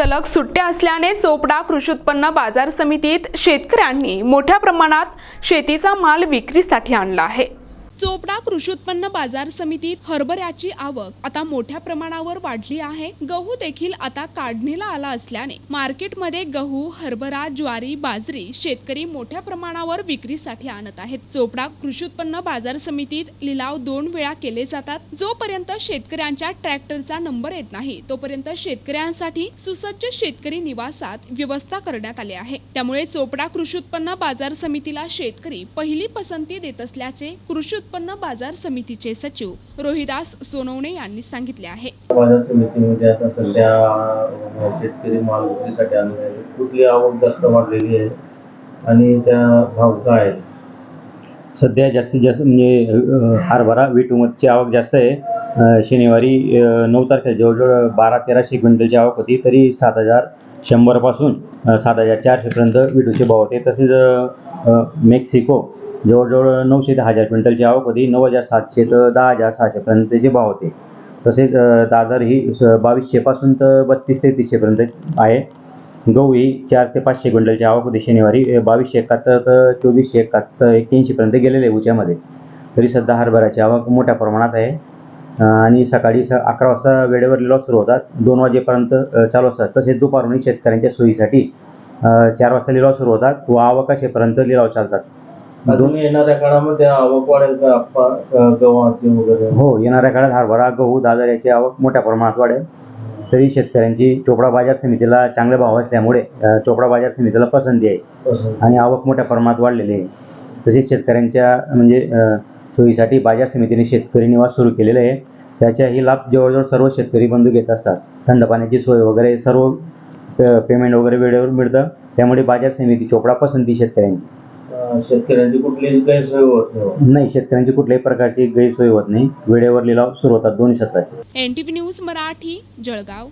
सलग सुट्ट्या असल्याने चोपडा कृषी उत्पन्न बाजार समितीत शेतकऱ्यांनी मोठ्या प्रमाणात शेतीचा माल विक्रीसाठी आणला आहे. चोपडा कृषी उत्पन्न बाजार समितीत हरभऱ्याची आवक आता मोठ्या प्रमाणावर वाढली आहे. गहू देखील आता काढणीला आला असल्याने मार्केटमध्ये गहू हरभरा ज्वारी बाजरी शेतकरी मोठ्या प्रमाणावर विक्रीसाठी आणत आहेत. चोपडा कृषी उत्पन्न बाजार समितीत लिलाव दोन वेळा केले जातात. जोपर्यंत शेतकऱ्यांच्या ट्रॅक्टरचा नंबर येत नाही तोपर्यंत शेतकऱ्यांसाठी सुसज्ज शेतकरी निवासात व्यवस्था करण्यात आली आहे. त्यामुळे चोपडा कृषी उत्पन्न बाजार समितीला शेतकरी पहिली पसंती देत असल्याचे कृषी उत्पन्न बाजार समितीचे सचिव रोहिदास सोनवणे यांनी सांगितले आहे. बाजार समितीमध्ये आता सध्या शेतकरी माल विक्रीसाठी आणले आहे. कुठली आवक जास्त वाढलेली आहे आणि त्या भाव काय आहे सध्या जास्तीत जास्त म्हणजे हरभरा विटुमतची आवक जास्त आहे. शनिवारी नऊ तारखेला जवळजवळ बारा तेराशे क्विंटलची आवक होती तरी सात हजार शंभरपासून सात हजार चारशेपर्यंत विटूचे भाव होते. तसेच मेक्सिको जवळजवळ नऊशे ते हजार क्विंटलची आवक होती. नऊ हजार सातशे तर दहा हजार सहाशेपर्यंतचे भाव होते. तसेच दादर ही स- बावीसशेपासून तर बत्तीस ते तीसशेपर्यंत आहे. गहू ही चार ते पाचशे क्विंटलची आवक होती शनिवारी. बावीसशे एकाहत्तर तर चोवीसशे एकाहत्तर एक्क्याऐंशीपर्यंत गेलेले आहे उच्यामध्ये तरी सध्या हरभऱ्याची आवक मोठ्या प्रमाणात आहे. आणि सकाळी स अकरा वाजता वेळेवर लिलाव सुरू होतात. दोन वाजेपर्यंत चालू असतात. तसेच दुपारून शेतकऱ्यांच्या सोयीसाठी चार वाजता लिलाव सुरू होतात व आवकाशेपर्यंत लिलाव चालतात. अजून येणाऱ्या काळामध्ये आवक वाढेल का? आप्पा गव्हाची वगैरे? हो येणाऱ्या काळात हरभरा गहू दादर याची आवक मोठ्या प्रमाणात वाढेल. तरी शेतकऱ्यांची चोपडा बाजार समितीला चांगले भाव असल्यामुळे चोपडा बाजार समितीला पसंती आहे. आणि आवक मोठ्या प्रमाणात वाढलेली आहे. तसेच शेतकऱ्यांच्या म्हणजे सोयीसाठी बाजार समितीने शेतकरी निवास सुरू केलेले आहे. त्याचाही लाभ जवळजवळ सर्व शेतकरी बंधू घेत असतात. थंड पाण्याची सोय वगैरे सर्व पेमेंट वगैरे वेळेवर मिळतं. त्यामुळे बाजार समिती चोपडा पसंती शेतकऱ्यांची. शेतकऱ्यांची कुठलीच गैरसोय होत नाही नाही शेतकऱ्यांची कुठल्याही प्रकारची गैरसोय होत नाही. वेळेवर लिलाव सुरू होतात दोन्ही सत्राचे. N T V news Marathi Jalgaon.